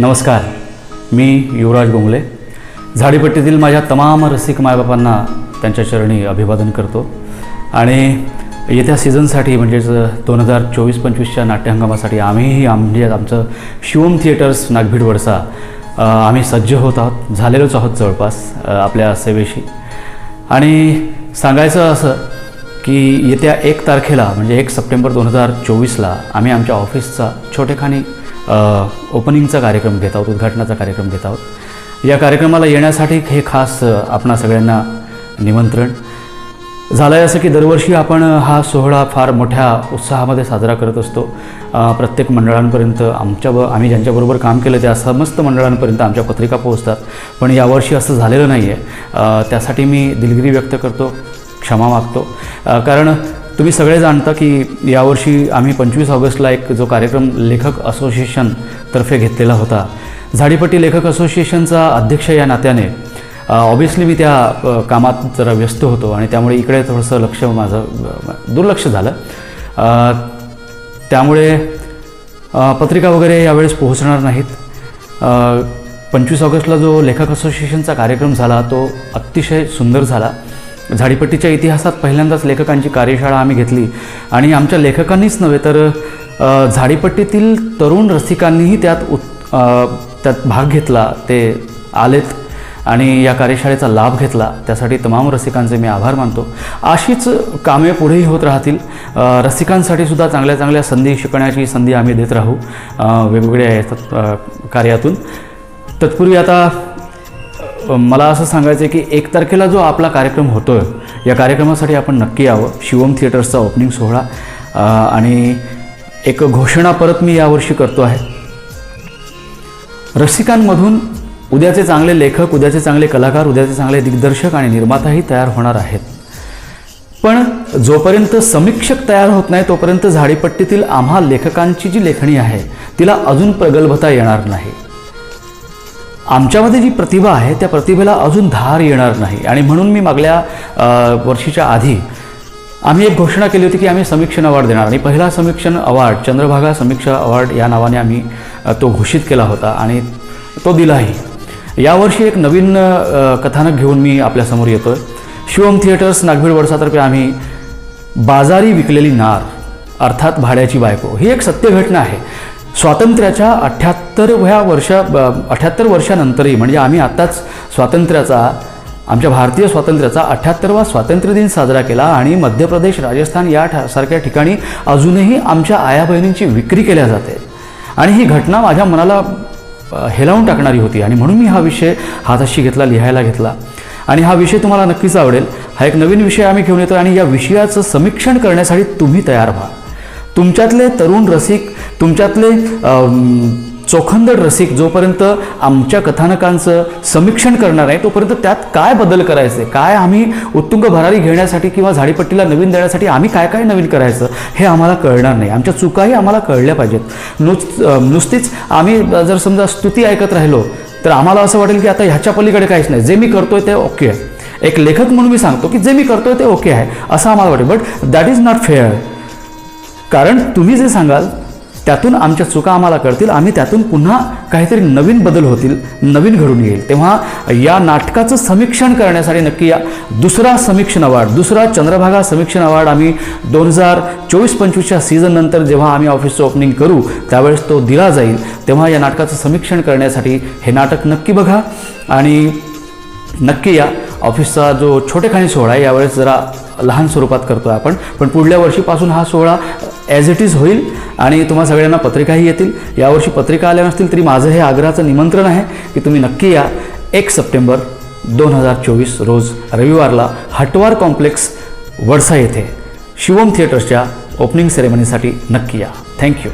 नमस्कार मी युवराज गोंगले. झाडीपट्टीतील माझ्या तमाम रसिक मायबापांना त्यांच्या चरणी अभिवादन करतो. आणि येत्या सीझनसाठी म्हणजेच दोन हजार चोवीस पंचवीसच्या नाट्यहंगामासाठी आम्हीही आम म्हणजे आमचं शिवम थिएटर्स नागभीड वडसा आम्ही सज्ज होत आहोत. झालेलोच आहोत जवळपास आपल्या सेवेशी. आणि सांगायचं असं की येत्या एक तारखेला म्हणजे एक सप्टेंबर दोन हजार चोवीसला आम्ही आमच्या ऑफिसचा छोटेखानी ओपनिंगचा कार्यक्रम घेत आहोत उद्घाटनाचा कार्यक्रम घेत आहोत. या कार्यक्रमाला येण्यासाठी हे खास आपणा सगळ्यांना निमंत्रण. झालं आहे असं की दरवर्षी आपण हा सोहळा फार मोठ्या उत्साहामध्ये साजरा करत असतो. प्रत्येक मंडळांपर्यंत आमच्या ब आम्ही ज्यांच्याबरोबर काम केलं त्या समस्त मंडळांपर्यंत आमच्या पत्रिका पोहोचतात. पण यावर्षी असं झालेलं नाही आहे त्यासाठी मी दिलगिरी व्यक्त करतो क्षमा मागतो. कारण तुम्ही सगळे जाणता की यावर्षी आम्ही पंचवीस ऑगस्टला एक जो कार्यक्रम लेखक असोसिएशनतर्फे घेतलेला होता. झाडीपट्टी लेखक असोसिएशनचा अध्यक्ष या नात्याने ऑबियसली मी त्या कामात जरा व्यस्त होतो आणि त्यामुळे इकडे थोडंसं लक्ष माझं दुर्लक्ष झालं. त्यामुळे पत्रिका वगैरे यावेळेस पोहोचणार नाहीत. पंचवीस ऑगस्टला जो लेखक असोसिएशनचा कार्यक्रम झाला तो अतिशय सुंदर झाला. झाडीपट्टीच्या इतिहासात पहिल्यांदाच लेखकांची कार्यशाळा आम्ही घेतली. आणि आमच्या लेखकांनीच नव्हे तर झाडीपट्टीतील तरुण रसिकांनीही त्यात उत त्यात भाग घेतला ते आलेत आणि या कार्यशाळेचा लाभ घेतला. त्यासाठी तमाम रसिकांचे मी आभार मानतो. अशीच कामे पुढेही होत राहतील. रसिकांसाठी सुद्धा चांगल्या चांगल्या संधी शिकण्याची संधी आम्ही देत राहू वेगवेगळ्या कार्यातून. तत्पूर्वी आता मला असं सांगायचं आहे की एक तारखेला जो आपला कार्यक्रम होतो आहे या कार्यक्रमासाठी आपण नक्की यावं. शिवम थिएटर्सचा ओपनिंग सोहळा. आणि एक घोषणा परत मी यावर्षी करतो आहे. रसिकांमधून उद्याचे चांगले लेखक उद्याचे चांगले कलाकार उद्याचे चांगले दिग्दर्शक आणि निर्माताही तयार होणार आहेत. पण जोपर्यंत समीक्षक तयार होत नाही तोपर्यंत झाडीपट्टीतील आम्हा लेखकांची जी लेखणी आहे तिला अजून प्रगल्भता येणार नाही. आमच्यामध्ये जी प्रतिभा आहे त्या प्रतिभेला अजून धार येणार नाही. आणि म्हणून मी मागल्या वर्षीच्या आधी आम्ही एक घोषणा केली होती की आम्ही समीक्षण अवॉर्ड देणार. आणि पहिला समीक्षण अवॉर्ड चंद्रभागा समीक्षा अवॉर्ड या नावाने आम्ही तो घोषित केला होता आणि तो दिलाही. यावर्षी एक नवीन कथानक घेऊन मी आपल्यासमोर येतो आहे शिवम थिएटर्स नागभीड वडसातर्फे आम्ही बाजारी विकलेली नार अर्थात भाड्याची बायको ही एक सत्य घटना आहे. स्वातंत्र्याच्या अठ्ठ्याहत्तरव्या वर्षा अठ्ठ्याहत्तर वर्षानंतरही म्हणजे आम्ही आत्ताच स्वातंत्र्याचा आमच्या भारतीय स्वातंत्र्याचा अठ्ठ्याहत्तरवा स्वातंत्र्य दिन साजरा केला आणि मध्य प्रदेश राजस्थान या सारख्या ठिकाणी अजूनही आमच्या आया बहिणींची विक्री केल्या जाते. आणि ही घटना माझ्या मनाला हेलावून टाकणारी होती आणि म्हणून मी हा विषय हाताशी घेतला लिहायला घेतला. आणि हा विषय तुम्हाला नक्कीच आवडेल. हा एक नवीन विषय आम्ही घेऊन येतो आणि या विषयाचं समीक्षण करण्यासाठी तुम्ही तयार व्हा. तुमच्यातले तरुण रसिक तुमच्यातले चोखंदड रसिक जोपर्यंत आमच्या कथानकांचं समीक्षण करणार आहे तोपर्यंत त्यात काय बदल करायचे? काय आम्ही उत्तुंग भरारी घेण्यासाठी किंवा झाडीपट्टीला नवीन देण्यासाठी आम्ही काय काय नवीन करायचं? हे आम्हाला कळणार नाही. आमच्या चुकाही आम्हाला कळल्या पाहिजेत. नुस नुसतीच आम्ही जर समजा स्तुती ऐकत राहिलो तर आम्हाला असं वाटेल की आता ह्याच्या पलीकडे काहीच नाही. जे मी करतोय ते ओके आहे. एक लेखक म्हणून मी सांगतो की जे मी करतोय ते ओके आहे असं आम्हाला वाटेल. But that is not fair कारण तुम्ही जे सांगाल त्यातून आमच्या चुका आम्हाला कळतील आम्ही त्यातून पुन्हा काहीतरी नवीन बदल होतील नवीन घडून येईल. तेव्हा या नाटकाचं समीक्षण करण्यासाठी नक्की या दुसरा समीक्षण अवॉर्ड दुसरा चंद्रभागा समीक्षण अवॉर्ड आम्ही दोन हजार चोवीस पंचवीसच्या सीझननंतर जेव्हा आम्ही ऑफिसचं ओपनिंग करू त्यावेळेस तो दिला जाईल. तेव्हा या नाटकाचं समीक्षण करण्यासाठी हे नाटक नक्की बघा. आणि नक्की या ऑफिसचा जो छोटेखानी सोहळा आहे यावेळेस जरा लहान स्वरूपात करतो आहे आपण. पण पुढल्या वर्षीपासून हा सोहळा ॲज इट इज होईल आणि तुम्हा सगळ्यांना पत्रिकाही येतील. यावर्षी पत्रिका आल्या नसतील तरी माझं हे आग्रहाचं निमंत्रण आहे की तुम्ही नक्की या. एक सप्टेंबर दोन हजार चोवीस रोज रविवारला हटवार कॉम्प्लेक्स वडसा येथे शिवम थिएटर्सच्या ओपनिंग सेरेमनीसाठी नक्की या. थँक्यू